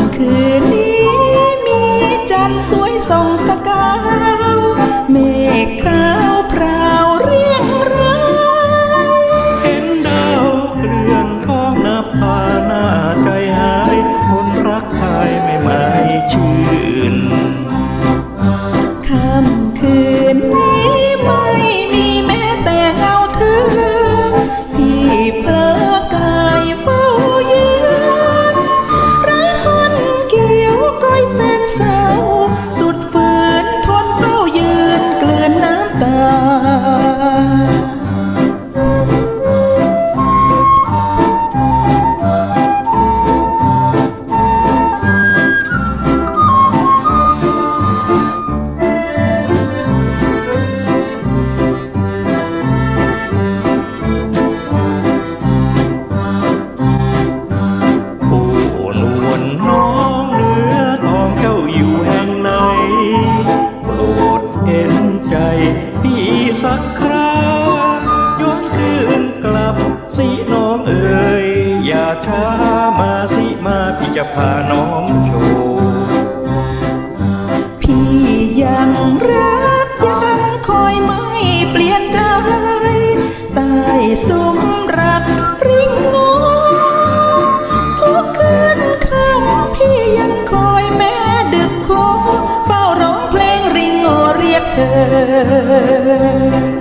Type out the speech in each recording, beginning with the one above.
ำคืนนี้มีจันทร์สวยส่องสกาวเมฆขาวพราวเรียงรายเห็นดาวเกลื่อนท้องนับาหน้าใจหาย คนรักใครไม่หมายชื่น ช้ามาสิมาพี่จะพาน้องโชว์พี่ยังรักยังคอยไม่เปลี่ยนใจใต้ซุ้มรักริงโงทุกคืนค่ำพี่ยังคอยแม้ดึกโคเฝ้าร้องเพลงริงโงเรียกเธอ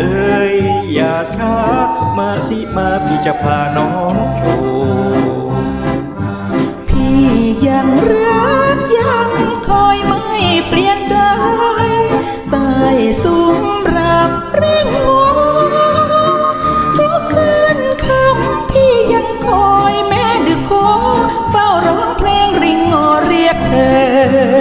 เอ้ยอย่าช้ามาสิมาพี่จะพาน้องโชว์พี่ยังรักยังคอยไม่เปลี่ยนใจใต้สุมรับเร่งงวทุกคืนคำพี่ยังคอยแม่ดึกโคเฝ้าร้องเพลงริงงอเรียกเธอ